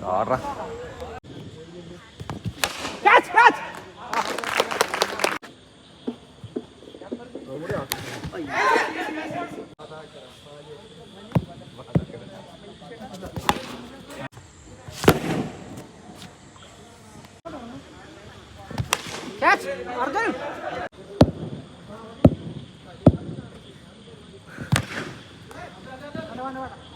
Dobra. Kaç kaç. Kaç. Ardın. Hadi hadi hadi.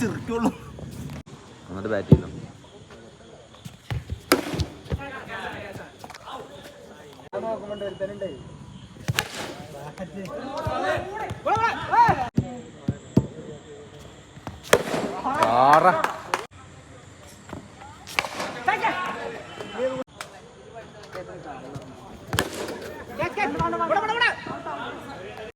ചെറുക്കുള്ളൂ. എന്നിട്ട് bat ചെയ്യുന്നു. കൊണ്ടുവരുത്തലുണ്ടേ ആറാ.